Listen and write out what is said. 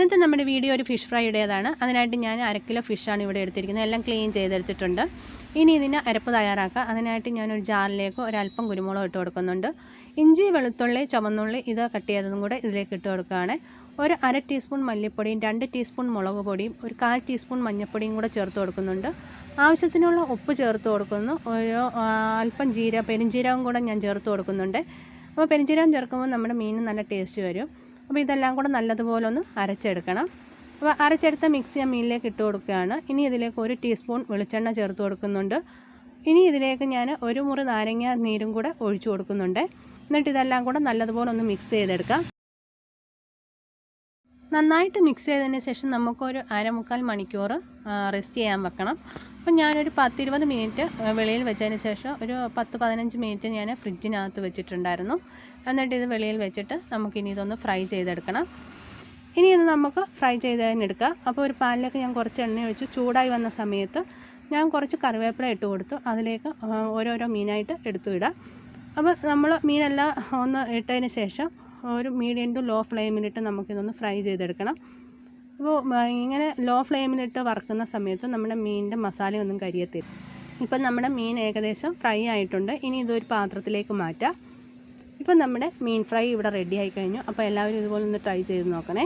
ഇന്നത്തെ നമ്മുടെ വീഡിയോ ഒരു ഫിഷ് ഫ്രൈയുടേതാണ്. അതിനായിട്ട് ഞാൻ അര കിലോ ഫിഷാണ് ഇവിടെ എടുത്തിരിക്കുന്നത്. എല്ലാം ക്ലീൻ ചെയ്തെടുത്തിട്ടുണ്ട്. ഇനി ഇതിന് അരപ്പ് തയ്യാറാക്കുക അതിനായിട്ട് ഞാനൊരു ജാറിലേക്ക് ഒരല്പം കുരുമുളക് ഇട്ട് കൊടുക്കുന്നുണ്ട്. ഇഞ്ചി വെളുത്തുള്ളി ചുമന്നുള്ളി ഇത് കട്ട് ചെയ്തതും കൂടെ ഇതിലേക്ക് ഇട്ട് കൊടുക്കുകയാണ്. ഒരു അര ടീസ്പൂൺ മല്ലിപ്പൊടിയും രണ്ട് ടീസ്പൂൺ മുളക് പൊടിയും ഒരു കാൽ ടീസ്പൂൺ മഞ്ഞൾപ്പൊടിയും കൂടെ ചേർത്ത് കൊടുക്കുന്നുണ്ട്. ആവശ്യത്തിനുള്ള ഉപ്പ് ചേർത്ത് കൊടുക്കുന്നു. ഒരു അല്പം ജീര പെരുംജീരകം കൂടെ ഞാൻ ചേർത്ത് കൊടുക്കുന്നുണ്ട്. അപ്പോൾ പെരുംജീരകം ചേർക്കുമ്പോൾ നമ്മുടെ മീൻ നല്ല ടേസ്റ്റ് വരും. അപ്പോൾ ഇതെല്ലാം കൂടെ നല്ലതുപോലെ ഒന്ന് അരച്ചെടുക്കണം. അപ്പോൾ അരച്ചെടുത്ത മിക്സി ഞാൻ മീനിലേക്ക് ഇട്ട് കൊടുക്കുകയാണ്. ഇനി ഇതിലേക്ക് ഒരു ടീസ്പൂൺ വെളിച്ചെണ്ണ ചേർത്ത് കൊടുക്കുന്നുണ്ട്. ഇനി ഇതിലേക്ക് ഞാൻ ഒരു മുറി നാരങ്ങ നീരും കൂടെ ഒഴിച്ചു കൊടുക്കുന്നുണ്ട്. എന്നിട്ട് ഇതെല്ലാം കൂടെ നല്ലതുപോലെ ഒന്ന് മിക്സ് ചെയ്തെടുക്കാം. നന്നായിട്ട് മിക്സ് ചെയ്തതിന് ശേഷം നമുക്കൊരു അരമുക്കാൽ മണിക്കൂർ റെസ്റ്റ് ചെയ്യാൻ വെക്കണം. അപ്പം ഞാനൊരു പത്തിരുപത് മിനിറ്റ് വെളിയിൽ വെച്ചതിന് ശേഷം ഒരു പത്ത് പതിനഞ്ച് മിനിറ്റ് ഞാൻ ഫ്രിഡ്ജിനകത്ത് വെച്ചിട്ടുണ്ടായിരുന്നു. എന്നിട്ട് ഇത് വെളിയിൽ വെച്ചിട്ട് നമുക്കിനി ഇതൊന്ന് ഫ്രൈ ചെയ്തെടുക്കണം. ഇനി ഇത് നമുക്ക് ഫ്രൈ ചെയ്തതിനെടുക്കാം അപ്പോൾ ഒരു പാനിലേക്ക് ഞാൻ കുറച്ച് എണ്ണ ഒഴിച്ച് ചൂടായി വന്ന സമയത്ത് ഞാൻ കുറച്ച് കറിവേപ്പില ഇട്ട് കൊടുത്തു അതിലേക്ക് ഓരോരോ മീനായിട്ട് എടുത്തു ഇടാം അപ്പോൾ നമ്മൾ മീനെല്ലാം ഒന്ന് ഇട്ടതിന് ശേഷം ഒരു മീഡിയം ടു ലോ ഫ്ലെയിമിലിട്ട് നമുക്കിതൊന്ന് ഫ്രൈ ചെയ്തെടുക്കണം. അപ്പോൾ ഇങ്ങനെ ലോ ഫ്ലെയിമിലിട്ട് വറുക്കുന്ന സമയത്ത് നമ്മുടെ മീനിന്റെ മസാലയൊന്നും കരിയത്തില്ല. ഇപ്പം നമ്മുടെ മീൻ ഏകദേശം ഫ്രൈ ആയിട്ടുണ്ട്. ഇനി ഇതൊരു പാത്രത്തിലേക്ക് മാറ്റാം. ഇപ്പം നമ്മുടെ മീൻ ഫ്രൈ ഇവിടെ റെഡി ആയി കഴിഞ്ഞു അപ്പോൾ എല്ലാവരും ഇതുപോലെ ഒന്ന് ട്രൈ ചെയ്ത് നോക്കണേ.